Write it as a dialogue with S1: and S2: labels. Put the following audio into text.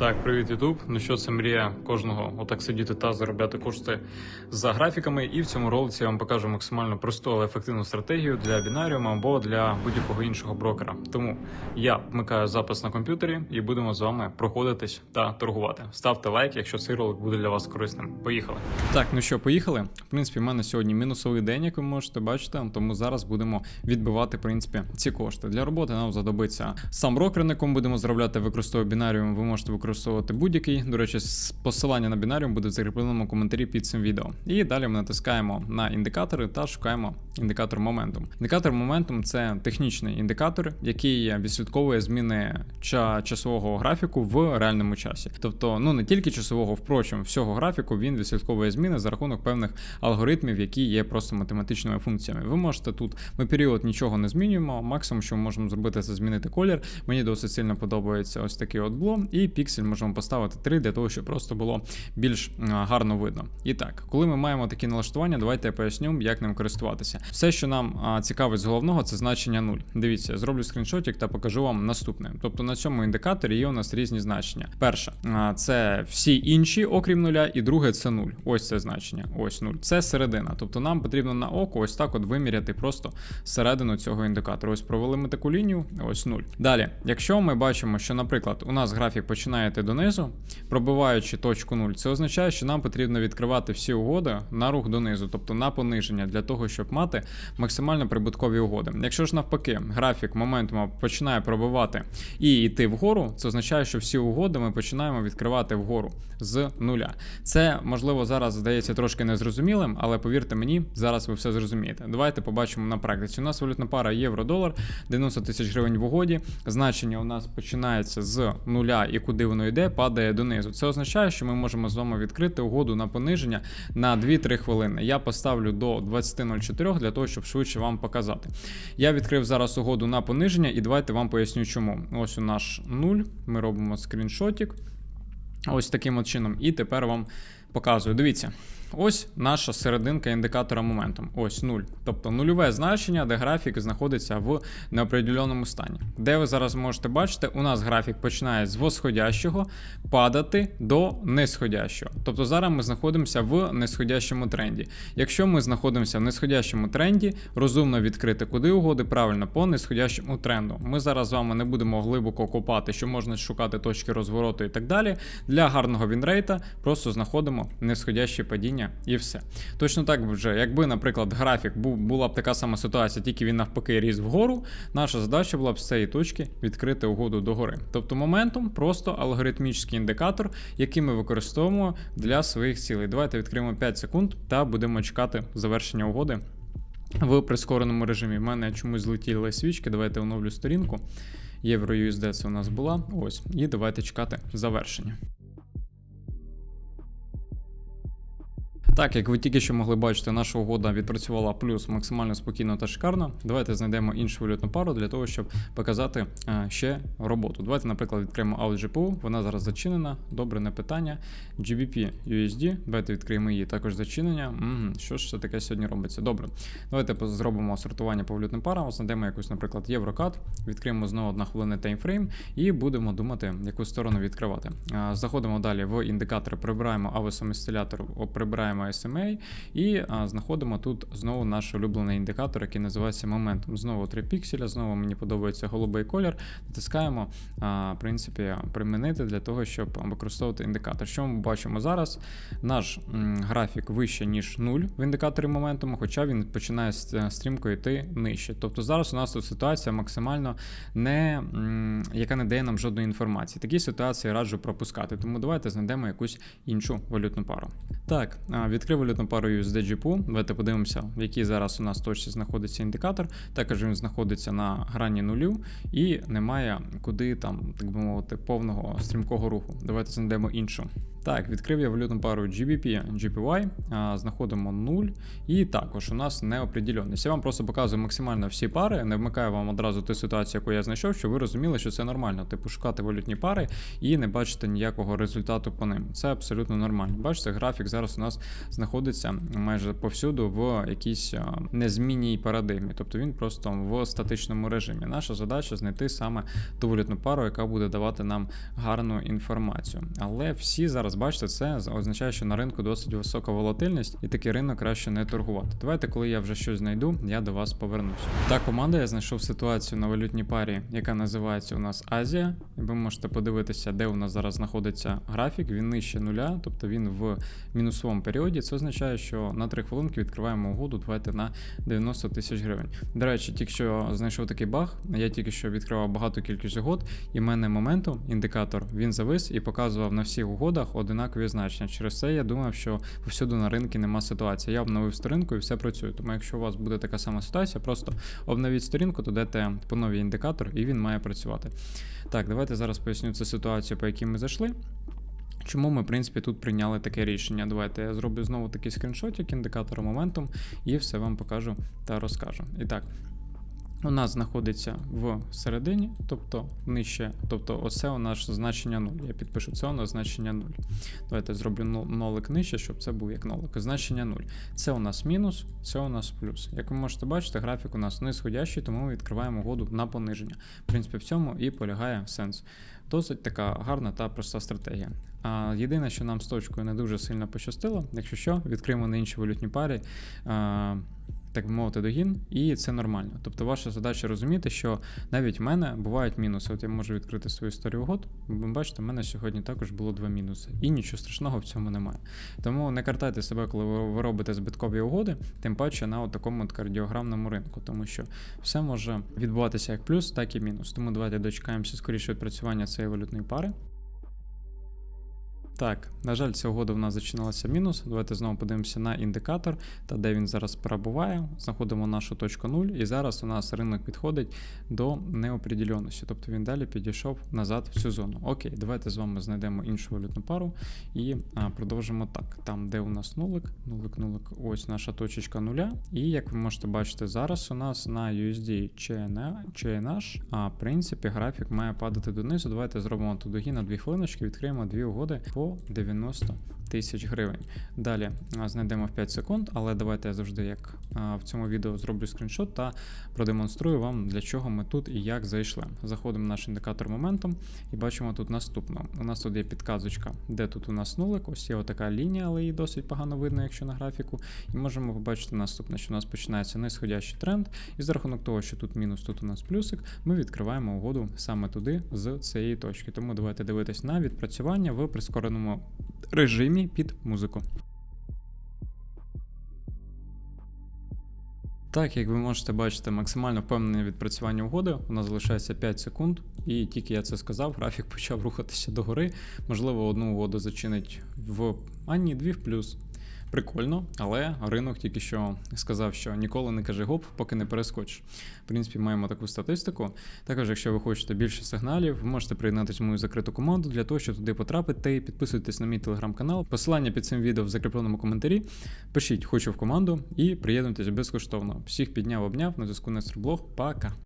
S1: Так, привіт, Ютуб. Ну що, це мрія кожного отак сидіти та заробляти кошти за графіками. І в цьому ролиці я вам покажу максимально просту, але ефективну стратегію для бінаріуму або для будь-якого іншого брокера. Тому я вмикаю запис на комп'ютері і будемо з вами проходитись та торгувати. Ставте лайк, якщо цей ролик буде для вас корисним. Поїхали. Так, ну що, поїхали. В принципі, в мене сьогодні мінусовий день, як ви можете бачити. Тому зараз будемо відбивати в принципі ці кошти. Для роботи нам знадобиться сам брокер, на якому будемо заробляти, використовувати бінаріум. Ви можете використовувати будь-який. До речі, посилання на бінаріум буде в закріпленому коментарі під цим відео. І далі ми натискаємо на індикатори та шукаємо індикатор моментум. Індикатор моментум це технічний індикатор, який відслідковує зміни часового графіку в реальному часі. Тобто, ну не тільки часового, впрочем, всього графіку він відслідковує зміни за рахунок певних алгоритмів, які є просто математичними функціями. Ви можете тут ми період нічого не змінюємо. Максимум, що ми можемо зробити, це змінити колір. Мені досить сильно подобається ось такий от блом, і піксель можемо поставити 3 для того, щоб просто було більш гарно видно. І так, коли ми маємо такі налаштування, давайте я поясню, як ним користуватися. Все, що нам цікавить з головного, це значення 0. Дивіться, я зроблю скріншотик та покажу вам наступне. Тобто на цьому індикаторі є у нас різні значення. Перше, це всі інші, окрім нуля, і друге це 0. Ось це значення. Ось 0. Це середина. Тобто нам потрібно на око ось так от виміряти просто середину цього індикатора. Ось провели ми таку лінію, ось 0. Далі, якщо ми бачимо, що, наприклад, у нас графік починає йти донизу, пробиваючи точку 0, це означає, що нам потрібно відкривати всі угоди на рух донизу, тобто на пониження, для того, щоб мати максимально прибуткові угоди. Якщо ж навпаки, графік моментуму починає пробивати і йти вгору, це означає, що всі угоди ми починаємо відкривати вгору з нуля. Це можливо зараз здається трошки незрозумілим, але повірте мені, зараз ви все зрозумієте. Давайте побачимо на практиці. У нас валютна пара євро-долар, 90 тисяч гривень в угоді. Значення у нас починається з нуля і куди воно йде, падає донизу. Це означає, що ми можемо з вами відкрити угоду на пониження на 2-3 хвилини. Я поставлю до 20.04 для того, щоб швидше вам показати. Я відкрив зараз угоду на пониження, і давайте вам поясню, чому. Ось у наш 0. Ми робимо скріншотик. Ось таким от чином. І тепер вам показую. Дивіться. Ось наша серединка індикатора моменту. Ось 0. Тобто нульове значення, де графік знаходиться в неопределеному стані. Де ви зараз можете бачити, у нас графік починає з восходящого падати до нисходящого. Тобто зараз ми знаходимося в нисходящому тренді. Якщо ми знаходимося в нисходящому тренді, розумно відкрити куди угоди, правильно по нисходящому тренду. Ми зараз з вами не будемо глибоко копати, що можна шукати точки розвороту і так далі. Для гарного вінрейта просто знаходимо нисходяще падіння і все. Точно так вже, якби, наприклад, графік був була б така сама ситуація, тільки він навпаки ріс вгору. Наша задача була б з цієї точки відкрити угоду догори. Тобто моментум просто алгоритмічний індикатор, який ми використовуємо для своїх цілей. Давайте відкриємо 5 секунд та будемо чекати завершення угоди. В прискореному режимі в мене чомусь злетіли свічки. Давайте оновлю сторінку. Євро USD це у нас була. Ось. І давайте чекати завершення. Так, як ви тільки що могли бачити, наша угода відпрацювала плюс максимально спокійно та шикарно. Давайте знайдемо іншу валютну пару для того, щоб показати е, ще роботу. Давайте, наприклад, відкриємо Out GPU, вона зараз зачинена. Добре, не питання. GBP USD. Давайте відкриємо її також зачинення. Мгм, Що ж це таке сьогодні робиться? Добре. Давайте зробимо сортування по валютним парам. Знайдемо якусь, наприклад, єврокат, відкриємо знову одна хвилина таймфрейм і будемо думати, яку сторону відкривати. Е, Заходимо далі в індикатори, прибираємо авесомістилятор, прибираємо SMA і а, знаходимо тут знову наш улюблений індикатор, який називається Momentum. Знову 3 пікселя, знову мені подобається голубий колір. Натискаємо, а, в принципі, примінити для того, щоб використовувати індикатор. Що ми бачимо зараз? Наш м, графік вище, ніж 0 в індикаторі моментуму, хоча він починає с- стрімко йти нижче. Тобто зараз у нас тут ситуація максимально не, м, яка не дає нам жодної інформації. Такі ситуації раджу пропускати. Тому давайте знайдемо якусь іншу валютну пару. Так, відкрив валютну пару USD GPU. Давайте подивимося, в якій зараз у нас точці знаходиться індикатор. Також він знаходиться на грані нулю і немає куди там, так би мовити, повного стрімкого руху. Давайте знайдемо іншу. Так, відкрив я валютну пару GBP, GPY, знаходимо 0. І також у нас неопределенність. Я вам просто показую максимально всі пари, не вмикаю вам одразу ту ситуацію, яку я знайшов, щоб ви розуміли, що це нормально. Типу шукати валютні пари і не бачити ніякого результату по ним. Це абсолютно нормально. Бачите, графік зараз у нас знаходиться майже повсюду в якійсь незмінній парадигмі, тобто він просто в статичному режимі. Наша задача знайти саме ту валютну пару, яка буде давати нам гарну інформацію. Але всі зараз бачите, це означає, що на ринку досить висока волатильність, і такий ринок краще не торгувати. Давайте, коли я вже щось знайду, я до вас повернусь. Та команда я знайшов ситуацію на валютній парі, яка називається у нас Азія. Ви можете подивитися, де у нас зараз знаходиться графік. Він нижче нуля, тобто він в мінусовому періоді. Це означає, що на 3 хвилинки відкриваємо угоду. Давайте на 90 тисяч гривень. До речі, тільки що знайшов такий баг. Я тільки що відкривав багато кількість угод, і в мене моментум, індикатор, він завис і показував на всіх угодах одинакові значення. Через це я думав, що повсюду на ринку нема ситуації. Я обновив сторінку і все працює. Тому якщо у вас буде така сама ситуація, просто обновіть сторінку, додайте по новий індикатор, і він має працювати. Так, давайте зараз поясню цю ситуацію, по якій ми зайшли. Чому ми, в принципі, тут прийняли таке рішення? Давайте я зроблю знову такий скріншотик індикатора моментум і все вам покажу та розкажу. І так, у нас знаходиться в середині, тобто нижче, тобто оце у нас значення 0. Я підпишу це у нас значення 0. Давайте зроблю нолик нижче, щоб це був як нолик. Значення 0. Це у нас мінус, це у нас плюс. Як ви можете бачити, графік у нас нисходящий, тому ми відкриваємо угоду на пониження. В принципі, в цьому і полягає сенс. Досить така гарна та проста стратегія. А єдине, що нам з точкою не дуже сильно пощастило, якщо що, відкриємо на інші валютні парі. Так би мовити, догін, і це нормально. Тобто, ваша задача розуміти, що навіть в мене бувають мінуси. От я можу відкрити свою історію угод. Ви бачите, в мене сьогодні також було два мінуси. І нічого страшного в цьому немає. Тому не картайте себе, коли ви робите збиткові угоди, тим паче на от такому от кардіограмному ринку, тому що все може відбуватися як плюс, так і мінус. Тому давайте дочекаємося скоріше відпрацювання цієї валютної пари. Так, на жаль, ця угода в нас зачинилася в мінус. Давайте знову подивимося на індикатор та де він зараз перебуває. Знаходимо нашу точку 0, і зараз у нас ринок підходить до неопределеності, тобто він далі підійшов назад в цю зону. Окей, давайте з вами знайдемо іншу валютну пару і а, продовжимо так. Там, де у нас нулик, нулик, нулик, ось наша точечка нуля. І як ви можете бачити, зараз у нас на USD CNH, а в принципі графік має падати донизу. Давайте зробимо догін на 2 хвилиночки, відкриємо дві угоди по 90 тисяч гривень. Далі знайдемо в 5 секунд, але давайте я завжди, як в цьому відео, зроблю скріншот та продемонструю вам, для чого ми тут і як зайшли. Заходимо в наш індикатор моментом і бачимо тут наступно. У нас тут є підказочка, де тут у нас нулик. Ось є отака лінія, але її досить погано видно, якщо на графіку. І можемо побачити наступне, що у нас починається нисходящий тренд, і за рахунок того, що тут мінус, тут у нас плюсик, ми відкриваємо угоду саме туди з цієї точки. Тому давайте дивитись на відпрацювання в прискореному режимі під музику. Так, як ви можете бачити, максимально впевнене відпрацювання угоди. У нас залишається 5 секунд, і тільки я це сказав, графік почав рухатися догори. Можливо, одну угоду зачинить в а ні, дві в плюс. Прикольно, але ринок тільки що сказав, що ніколи не кажи гоп, поки не перескочиш. В принципі, маємо таку статистику. Також, якщо ви хочете більше сигналів, ви можете приєднатися в мою закриту команду для того, щоб туди потрапити. Підписуйтесь на мій телеграм-канал. Посилання під цим відео в закріпленому коментарі. Пишіть хочу в команду і приєднуйтесь безкоштовно. Всіх підняв, обняв на зв'язку Блог. Пока.